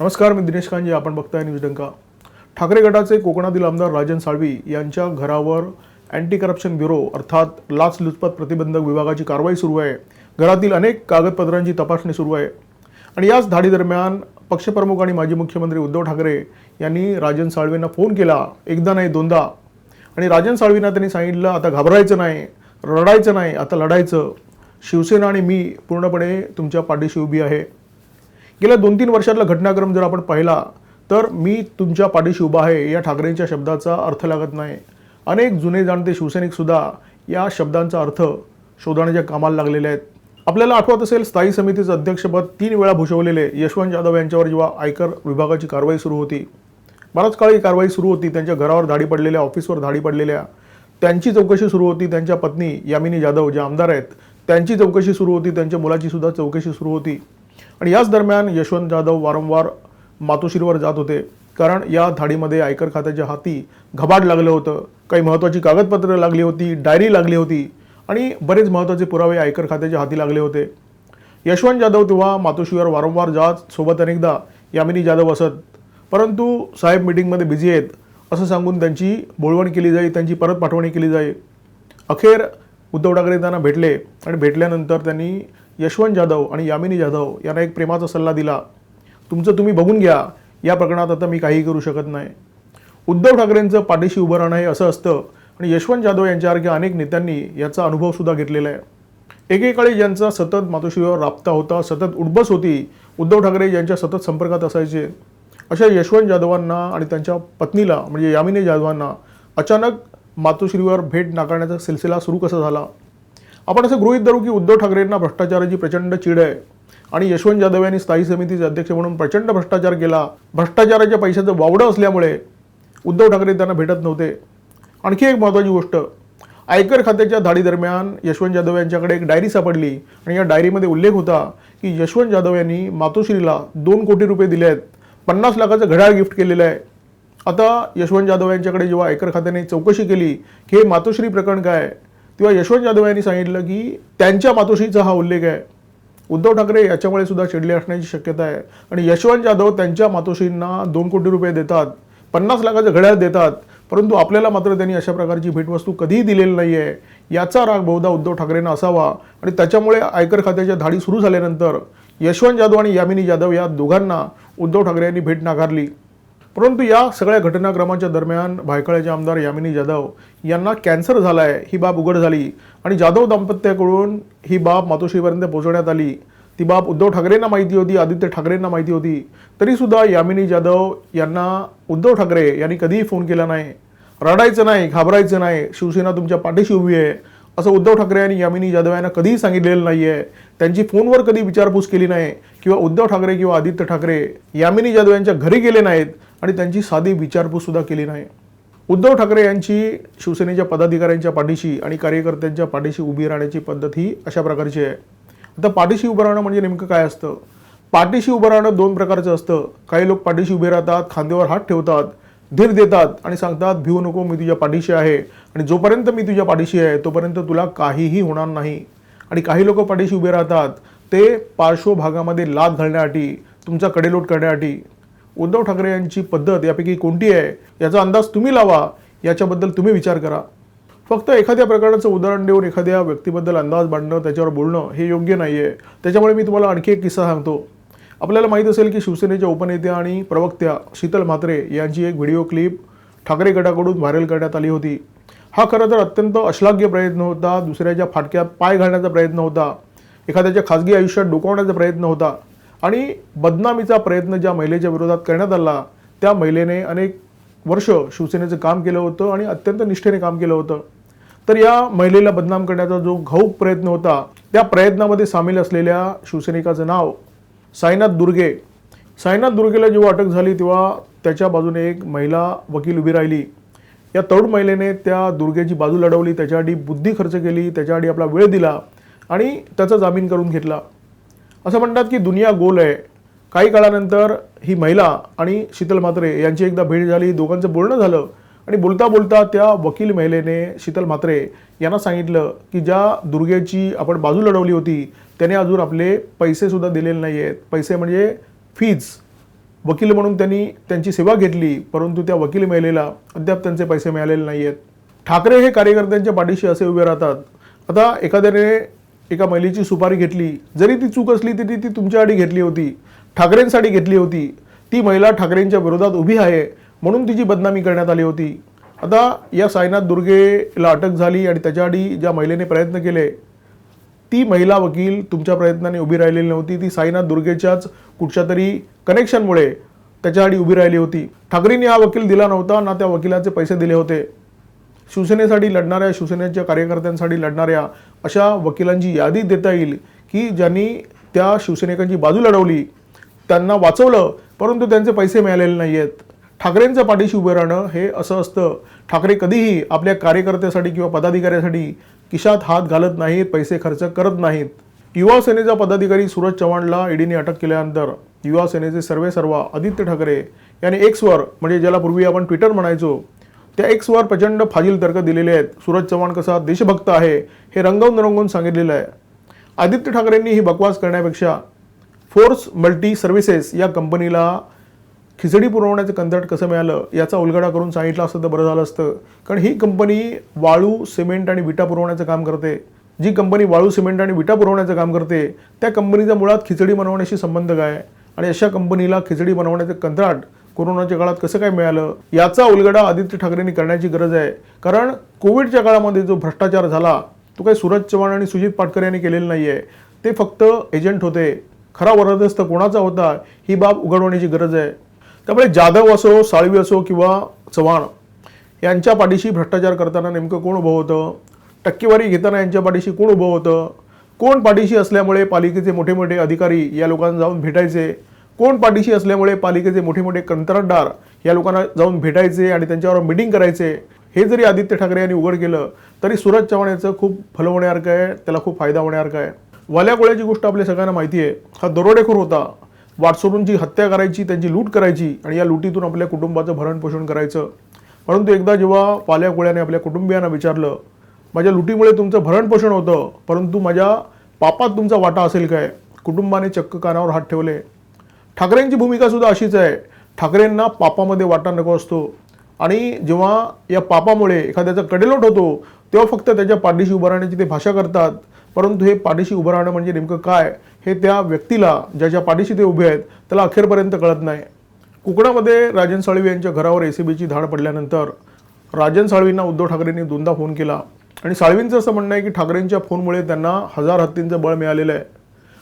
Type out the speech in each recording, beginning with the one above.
नमस्कार मी दिनेश कांजे आपण बघताय न्यूज डंका. ठाकरे गटाचे कोकणातील आमदार राजन साळवी यांच्या घरावर अँटी करप्शन ब्युरो अर्थात लाचलुचपत प्रतिबंधक विभागाची कारवाई सुरू आहे. घरातील अनेक कागदपत्रांची तपासणी सुरू आहे. आणि याच धाडीदरम्यान पक्षप्रमुख आणि माजी मुख्यमंत्री उद्धव ठाकरे यांनी राजन साळवेंना फोन केला. एकदा नाही दोनदा. आणि राजन साळवींना त्यांनी सांगितलं आता घाबरायचं नाही रडायचं नाही आता लढायचं. शिवसेना आणि मी पूर्णपणे तुमच्या पाठीशी उभी आहे. गेल्या दोन तीन वर्षातला घटनाक्रम जर आपण पाहिला तर मी तुमच्या पाठीशी उभा आहे या ठाकरेंच्या शब्दाचा अर्थ लागत नाही. अनेक जुने जाणते शिवसैनिकसुद्धा या शब्दांचा अर्थ शोधण्याच्या कामाला लागलेले आहेत. आपल्याला आठवत असेल स्थायी समितीचं अध्यक्षपद तीन वेळा भूषवलेले यशवंत जाधव यांच्यावर जेव्हा आयकर विभागाची कारवाई सुरू होती. बराच काळ ही कारवाई सुरू होती त्यांच्या घरावर धाडी पडलेल्या ऑफिसवर धाडी पडलेल्या. त्यांची चौकशी सुरू होती त्यांच्या पत्नी यामिनी जाधव ज्या आमदार आहेत त्यांची चौकशी सुरू होती त्यांच्या मुलाची सुद्धा चौकशी सुरू होती. आणि याच दरम्यान यशवंत जाधव वारंवार मातोश्रीवर जात होते. कारण या धाडीमध्ये आयकर खात्याच्या हाती घबाड लागलं होतं. काही महत्त्वाची कागदपत्रं लागली होती डायरी लागली होती आणि बरेच महत्त्वाचे पुरावे आयकर खात्याच्या हाती लागले होते. यशवंत जाधव तेव्हा मातोश्रीवर वारंवार जात सोबत अनेकदा यामिनी जाधव असत. परंतु साहेब मिटिंगमध्ये बिझी आहेत असं सांगून त्यांची बोलवण केली जाई त्यांची परत पाठवणी केली जाई. अखेर उद्धव ठाकरे त्यांना भेटले आणि भेटल्यानंतर त्यांनी यशवंत जाधव आणि यामिनी जाधव यांना एक प्रेमाचा सल्ला दिला. तुमचं तुम्ही बघून घ्या. या प्रकरणात आता मी काही करू शकत नाही. उद्धव ठाकरेंचं पाठीशी उभं राहणं हे असं असतं आणि यशवंत जाधव यांच्यासारख्या अनेक नेत्यांनी याचा अनुभवसुद्धा घेतलेला आहे. एकेकाळी ज्यांचा सतत मातोश्रीवर राबता होता सतत उडबस होती उद्धव ठाकरे यांच्या सतत संपर्कात असायचे. अशा यशवंत जाधवांना आणि त्यांच्या पत्नीला म्हणजे यामिनी जाधवांना अचानक मातोश्रीवर भेट नाकारण्याचा सिलसिला सुरू कसा झाला? आपण असं गृहीत धरू की उद्धव ठाकरेंना भ्रष्टाचाराची प्रचंड चीड आहे. आणि यशवंत जाधव यांनी स्थायी समितीचे अध्यक्ष म्हणून प्रचंड भ्रष्टाचार केला. भ्रष्टाचाराच्या पैशाचं वावडं असल्यामुळे उद्धव ठाकरे त्यांना भेटत नव्हते. आणखी एक महत्त्वाची गोष्ट आयकर खात्याच्या धाडीदरम्यान यशवंत जाधव यांच्याकडे एक डायरी सापडली. आणि या डायरीमध्ये उल्लेख होता की यशवंत जाधव यांनी मातोश्रीला दोन कोटी रुपये दिले आहेत. पन्नास लाखाचं घड्याळ गिफ्ट केलेलं आहे. आता यशवंत जाधव यांच्याकडे जेव्हा आयकर खात्याने चौकशी केली की हे मातोश्री प्रकरण काय आहे? तेव्हा यशवंत जाधव यांनी सांगितलं की त्यांच्या मातोश्रीचा हा उल्लेख आहे. उद्धव ठाकरे याच्यामुळे सुद्धा चिडले असण्याची शक्यता आहे. आणि यशवंत जाधव त्यांच्या मातोश्रींना दोन कोटी रुपये देतात पन्नास लाखाचं घड्याळ देतात परंतु आपल्याला मात्र त्यांनी अशा प्रकारची भेटवस्तू कधीही दिलेली नाही आहे याचा राग बहुधा उद्धव ठाकरेंना असावा. आणि त्याच्यामुळे आयकर खात्याच्या धाडी सुरू झाल्यानंतर यशवंत जाधव आणि यामिनी जाधव या दोघांना उद्धव ठाकरे यांनी भेट नाकारली. परंतु या सगळ्या घटनाक्रमांच्या दरम्यान भायखळ्याचे आमदार यामिनी जाधव यांना कॅन्सर झाला आहे ही बाब उघड झाली. आणि जाधव दाम्पत्याकडून ही बाब मातोश्रीपर्यंत पोहोचवण्यात आली. ती बाब उद्धव ठाकरेंना माहिती होती आदित्य ठाकरेंना माहिती होती. तरीसुद्धा यामिनी जाधव यांना उद्धव ठाकरे यांनी कधीही फोन केला नाही. रडायचं नाही घाबरायचं नाही शिवसेना तुमच्या पाठीशी उभी आहे. असं उद्धव ठाकरे आणि यामिनी जाधव यांना कधीही सांगितलेलं नाही आहे त्यांची फोनवर कधी विचारपूस केली नाही. किंवा उद्धव ठाकरे किंवा आदित्य ठाकरे यामिनी जाधव यांच्या घरी गेले नाहीत. आणि त्यांची साधी विचारपूससुद्धा केली नाही. उद्धव ठाकरे यांची शिवसेनेच्या पदाधिकाऱ्यांच्या पाठीशी आणि कार्यकर्त्यांच्या पाठीशी उभी राहण्याची पद्धत ही अशा प्रकारची आहे. आता पाठीशी उभं राहणं म्हणजे नेमकं काय असतं? पाठीशी उभं राहणं दोन प्रकारचं असतं. काही लोक पाठीशी उभे राहतात खांद्यावर हात ठेवतात धीर देतात आणि सांगतात भिवू नको मी तुझ्या पाठीशी आहे. आणि जोपर्यंत मी तुझ्या पाठीशी आहे तोपर्यंत तुला काहीही होणार नाही. आणि काही लोक पाठीशी उभे राहतात. ते पार्श्वभागामध्ये लाद घालण्यासाठी तुमचा कडेलोट करण्यासाठी उद्धव ठाकरे यांची पद्धत यापैकी कोणती आहे याचा अंदाज तुम्ही लावा याच्याबद्दल तुम्ही विचार करा. फक्त एखाद्या प्रकरणाचं उदाहरण देऊन एखाद्या व्यक्तीबद्दल अंदाज बांधणं त्याच्यावर बोलणं हे योग्य नाही आहे त्याच्यामुळे मी तुम्हाला आणखी एक किस्सा सांगतो. आपल्याला माहीत असेल की शिवसेनेच्या उपनेत्या आणि प्रवक्त्या शीतल म्हात्रे यांची एक व्हिडिओ क्लिप ठाकरे गटाकडून व्हायरल करण्यात आली होती. हा खरं तर अत्यंत अश्लाघ्य प्रयत्न होता दुसऱ्याच्या फाटक्यात पाय घालण्याचा प्रयत्न होता एखाद्याच्या खाजगी आयुष्यात डोकावण्याचा प्रयत्न होता. आणि बदनामीचा प्रयत्न ज्या महिलेच्या विरोधात करण्यात आला त्या महिलेने अनेक वर्ष शिवसेनेचं काम केलं होतं आणि अत्यंत निष्ठेने काम केलं होतं. तर या महिलेला बदनाम करण्याचा जो घाऊक प्रयत्न होता त्या प्रयत्नामध्ये सामील असलेल्या शिवसैनिकाचं नाव साईनाथ दुर्गे. साईनाथ दुर्गेला जेव्हा अटक झाली तेव्हा त्याच्या बाजूने एक महिला वकील उभी राहिली. या तरुण महिलेने त्या दुर्गेची बाजू लढवली त्याच्यासाठी बुद्धी खर्च केली त्याच्यासाठी आपला वेळ दिला आणि त्याचा जामीन करून घेतला. असं म्हणतात की दुनिया गोल आहे. काही काळानंतर ही महिला आणि शीतल म्हात्रे यांची एकदा भेट झाली दोघांचं बोलणं झालं आणि बोलता बोलता त्या वकील महिलेने शीतल म्हात्रे यांना सांगितलं की ज्या दुर्गेची आपण बाजू लढवली होती त्याने अजून आपले पैसेसुद्धा दिलेले नाही आहेत पैसे म्हणजे फीज वकील म्हणून त्यांनी त्यांची सेवा घेतली परंतु त्या वकील महिलेला अद्याप त्यांचे पैसे मिळालेले नाही आहेत ठाकरे हे कार्यकर्त्यांच्या पाठीशी असे उभे राहतात. आता एखाद्याने एका महिलेची सुपारी घेतली. जरी ती चूक असली तरी ती तुमच्यासाठी घेतली होती. ठाकरेंसाठी घेतली होती. ती महिला ठाकरेंच्या विरोधात उभी आहे म्हणून तिची बदनामी करण्यात आली होती. आता या साईनाथ दुर्गेला अटक झाली आणि त्याच्याआधी ज्या महिलेने प्रयत्न केले ती महिला वकील तुमच्या प्रयत्नाने उभी राहिलेली नव्हती. ती साईनाथ दुर्गेच्याच कुठच्या तरी कनेक्शनमुळे त्याच्याआधी उभी राहिली होती. ठाकरेंनी हा वकील दिला नव्हता ना त्या वकिलाचे पैसे दिले होते. शिवसेनेसाठी लढणाऱ्या शिवसेनेच्या कार्यकर्त्यांसाठी लढणाऱ्या अशा वकिलांची यादी देता येईल की ज्यांनी त्या शिवसैनिकांची बाजू लढवली त्यांना वाचवलं परंतु त्यांचे पैसे मिळालेले नाही आहेत ठाकरेंचं पाठीशी उभे राहणं हे असं असतं. ठाकरे कधीही आपल्या कार्यकर्त्यासाठी किंवा पदाधिकाऱ्यासाठी किशात हात घालत नाहीत पैसे खर्च करत नाहीत. युवा सेनेचा पदाधिकारी सूरज चव्हाणला ईडीने अटक केल्यानंतर युवा सेनेचे सर्वे सर्वा आदित्य ठाकरे यांनी एक्सवर म्हणजे ज्याला पूर्वी आपण ट्विटर म्हणायचो त्या एक्सवर प्रचंड फाजील तर्क दिलेले आहेत. सूरज चव्हाण कसा देशभक्त आहे हे रंगवून रंगवून सांगितलेलं आहे. आदित्य ठाकरेंनी ही बकवास करण्यापेक्षा फोर्स मल्टी सर्व्हिसेस या कंपनीला खिचडी पुरवण्याचं कंत्राट कसं मिळालं याचा उलगडा करून सांगितलं असतं तर बरं झालं असतं. कारण ही कंपनी वाळू सिमेंट आणि विटा पुरवण्याचं काम करते. जी कंपनी वाळू सिमेंट आणि विटा पुरवण्याचं काम करते त्या कंपनीचा मुळात खिचडी बनवण्याशी संबंध काय? आणि अशा कंपनीला खिचडी बनवण्याचं कंत्राट कोरोनाच्या काळात कसं काय मिळालं? याचा उलगडा आदित्य ठाकरेंनी करण्याची गरज आहे. कारण कोविडच्या काळामध्ये जो भ्रष्टाचार झाला तो काही सूरज चव्हाण आणि सुजित पाटकर यांनी केलेला नाही आहे ते फक्त एजंट होते. खरा वरदस्त कोणाचा होता ही बाब उघडवण्याची गरज आहे. त्यामुळे जाधव असो साळवी असो किंवा चव्हाण यांच्या पाठीशी भ्रष्टाचार करताना नेमकं कोण उभं होतं? टक्केवारी घेताना यांच्या पाठीशी कोण उभं होतं? कोण पाठीशी असल्यामुळे पालिकेचे मोठे मोठे अधिकारी या लोकांना जाऊन भेटायचे? कोण पाठीशी असल्यामुळे पालिकेचे मोठे मोठे कंत्राटदार या लोकांना जाऊन भेटायचे आणि त्यांच्यावर मिटिंग करायचे हे जरी आदित्य ठाकरे यांनी उघड केलं तरी सूरज चव्हाण याचं खूप फल होण्यासारखं आहे त्याला खूप फायदा होण्यासारखा आहे. वाल्या गोळ्याची गोष्ट आपल्या सगळ्यांना माहिती आहे हा दरोडेखोर होता. वाटसोरूंची हत्या करायची त्यांची लूट करायची आणि या लुटीतून आपल्या कुटुंबाचं भरणपोषण करायचं. परंतु एकदा जेव्हा वाल्या गोळ्याने आपल्या कुटुंबियांना विचारलं माझ्या लुटीमुळे तुमचं भरणपोषण होतं परंतु माझ्या पापात तुमचा वाटा असेल काय? कुटुंबाने चक्क कानावर हात ठेवले ठाकरेंची भूमिका सुद्धा अशीच आहे. ठाकरेंना पापामध्ये वाटा नको असतो. आणि जेव्हा या पापामुळे एखाद्याचा कडेलोट होतो तेव्हा फक्त त्याच्या पाठीशी उभं राहण्याची ते भाषा करतात. परंतु हे पाठीशी उभं राहणं म्हणजे नेमकं काय? हे त्या व्यक्तीला ज्याच्या पाठीशी ते उभे आहेत त्याला अखेरपर्यंत कळत नाही. कोकणामध्ये राजन साळवी यांच्या घरावर एसीबीची धाड पडल्यानंतर राजन साळवींना उद्धव ठाकरेंनी दोनदा फोन केला. आणि साळवींचं असं म्हणणं आहे की ठाकरेंच्या फोनमुळे त्यांना हजार हत्तींचं बळ मिळालेलं आहे.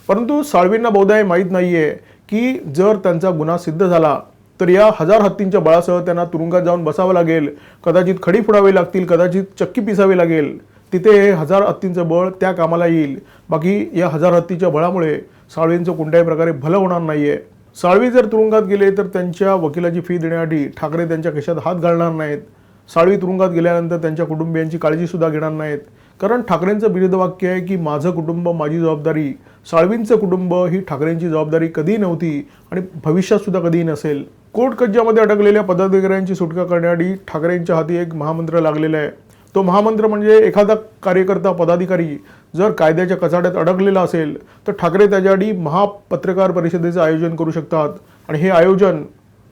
परंतु साळवींना बहुधा हे माहीत नाही आहे की जर त्यांचा गुन्हा सिद्ध झाला तर या हजार हत्तींच्या बळासह त्यांना तुरुंगात जाऊन बसावं लागेल. कदाचित खडी फुडावी लागतील कदाचित चक्की पिसावी लागेल. तिथे हे हजार हत्तींचं बळ त्या कामाला येईल. बाकी या हजार हत्तीच्या बळामुळे साळवींचं कोणत्याही प्रकारे भलं होणार नाही आहे साळवी जर तुरुंगात गेले तर त्यांच्या वकिलाची फी देण्यासाठी ठाकरे त्यांच्या खिशात हात घालणार नाहीत. साळवी तुरुंगात गेल्यानंतर त्यांच्या कुटुंबियांची काळजीसुद्धा घेणार नाहीत. कारण ठाकरेंचं बिरुदवाक्य आहे की माझं कुटुंब माझी जबाबदारी साळवींचं कुटुंब ही ठाकरेंची जबाबदारी कधीही नव्हती आणि भविष्यातसुद्धा कधीही नसेल. कोर्ट कज्जामध्ये अडकलेल्या पदाधिकाऱ्यांची सुटका करण्यासाठी ठाकरेंच्या हाती एक महामंत्र लागलेला आहे. तो महामंत्र म्हणजे एखादा कार्यकर्ता पदाधिकारी जर कायद्याच्या कचाड्यात अडकलेला असेल तर ठाकरे त्याच्यासाठी महापत्रकार परिषदेचं आयोजन करू शकतात आणि हे आयोजन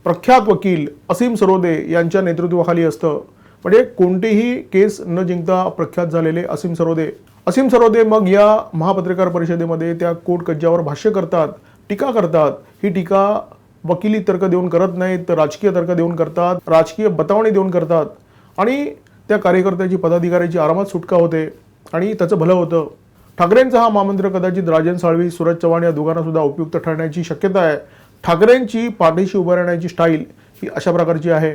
प्रख्यात वकील असीम सरोदे यांच्या नेतृत्वाखाली असतं. म्हणजे कोणतीही केस न जिंकता प्रख्यात झालेले असीम सरोदे असीम सरोदे मग या महापत्रकार परिषदेमध्ये त्या कोर्ट कज्जावर भाष्य करतात टीका करतात. ही टीका वकिली तर्क देऊन करत नाहीत तर राजकीय तर्क देऊन करतात राजकीय बतावणी देऊन करतात. आणि त्या कार्यकर्त्याची पदाधिकाऱ्याची आरामात सुटका होते आणि त्याचं भलं होतं. ठाकरेंचा हा महामंत्र कदाचित राजन साळवी सूरज चव्हाण या दोघांनासुद्धा उपयुक्त ठरण्याची शक्यता आहे. ठाकरेंची पाठीशी उभं राहण्याची स्टाईल ही अशा प्रकारची आहे.